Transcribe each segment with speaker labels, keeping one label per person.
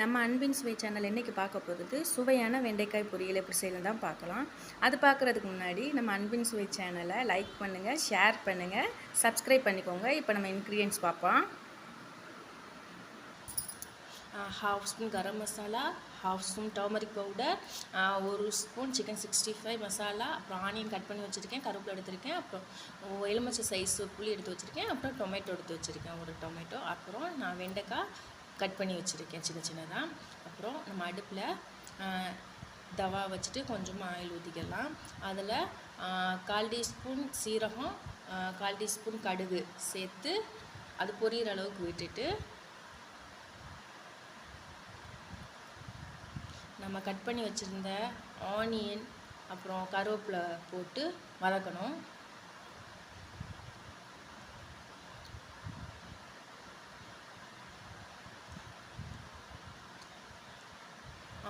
Speaker 1: நம்ம அன்பின் சுவை சேனல் இன்றைக்கி பார்க்க போகிறது சுவையான வெண்டைக்காய் பொரியல் எப்படி செய்யலாம் தான் பார்க்கலாம். அது பார்க்குறதுக்கு முன்னாடி நம்ம அன்பின் சுவை சேனலை லைக் பண்ணுங்கள் ஷேர் பண்ணுங்கள் சப்ஸ்கிரைப் பண்ணிக்கோங்க. இப்போ நம்ம இன்க்ரீடியன்ஸ் பார்ப்போம். Half spoon garam masala half spoon turmeric powder ஒரு spoon chicken sixty five masala அப்புறம் ஆனியன் கட் பண்ணி வச்சுருக்கேன் கருவேப்பிலை எடுத்திருக்கேன் அப்புறம் எலுமிச்சை சைஸ் புளி எடுத்து வச்சுருக்கேன் அப்புறம் டொமேட்டோ எடுத்து வச்சுருக்கேன் ஒரு டொமேட்டோ அப்புறம் நான் வெண்டைக்காய் கட் பண்ணி வச்சுருக்கேன் சின்ன சின்னதாக அப்புறம் நம்ம அடுப்பில் தவா வச்சுட்டு கொஞ்சமாக ஆயில் ஊற்றிக்கலாம் அதில் கால் டீஸ்பூன் சீரகம் கால் டீஸ்பூன் கடுகு சேர்த்து அது பொரியிற அளவுக்கு விட்டுட்டு நம்ம கட் பண்ணி வச்சுருந்த ஆனியன் அப்புறம் கருவேப்பிலை போட்டு வதக்கணும்.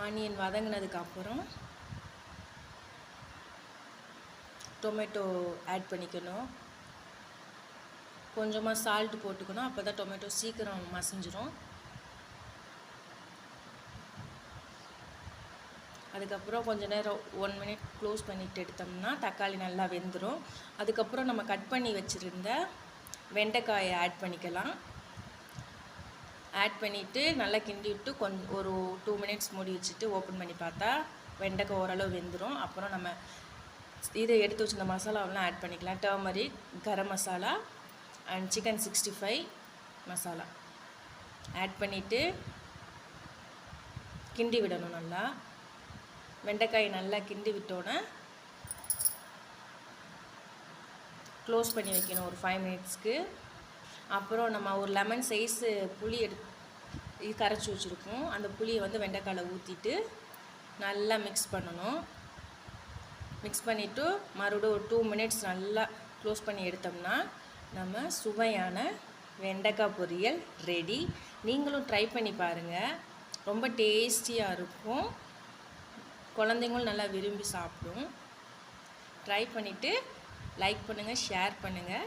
Speaker 1: ஆனியன் வதங்கினதுக்கு அப்புறம் டொமேட்டோ ஆட் பண்ணிக்கணும். கொஞ்சமாக சால்ட் போட்டுக்கணும். அப்போ தான் டொமேட்டோ சீக்கிரம் மசிஞ்சிரும். அதுக்கப்புறம் கொஞ்ச நேரம் ஒன் மினிட் க்ளோஸ் பண்ணிட்டு எடுத்தோம்னா தக்காளி நல்லா வெந்துடும் அதுக்கப்புறம் நம்ம கட் பண்ணி வச்சுருந்த வெண்டைக்காயை ஆட் பண்ணிக்கலாம். ஆட் பண்ணிவிட்டு நல்லா கிண்டி விட்டு கொஞ்சம் ஒரு டூ மினிட்ஸ் மூடி வச்சுட்டு ஓப்பன் பண்ணி பார்த்தா வெண்டைக்காய் ஓரளவு வெந்துடும் அப்புறம் நம்ம இதை எடுத்து வச்சிருந்த மசாலாவெலாம் ஆட் பண்ணிக்கலாம். Turmeric garam masala and chicken sixty five masala add பண்ணிவிட்டு கிண்டி விடணும் நல்லா. வெண்டைக்காய் நல்லா கிண்டி விட்டோன்னே க்ளோஸ் பண்ணி வைக்கணும் ஒரு ஃபைவ் மினிட்ஸ்க்கு அப்புறம் நம்ம ஒரு லெமன் சைஸு புளி எடு இது கரைச்சி வச்சுருக்கோம். அந்த புளியை வந்து வெண்டைக்காயில் ஊற்றிட்டு நல்லா மிக்ஸ் பண்ணணும். மிக்ஸ் பண்ணிவிட்டு மறுபடியும் ஒரு டூ மினிட்ஸ் நல்லா க்ளோஸ் பண்ணி எடுத்தோம்னா நம்ம சுவையான வெண்டைக்காய் பொரியல் ரெடி நீங்களும் ட்ரை பண்ணி பாருங்கள் ரொம்ப டேஸ்டியாக இருக்கும். குழந்தைங்களும் நல்லா விரும்பி சாப்பிடும். ட்ரை பண்ணிவிட்டு லைக் பண்ணுங்கள் ஷேர் பண்ணுங்கள்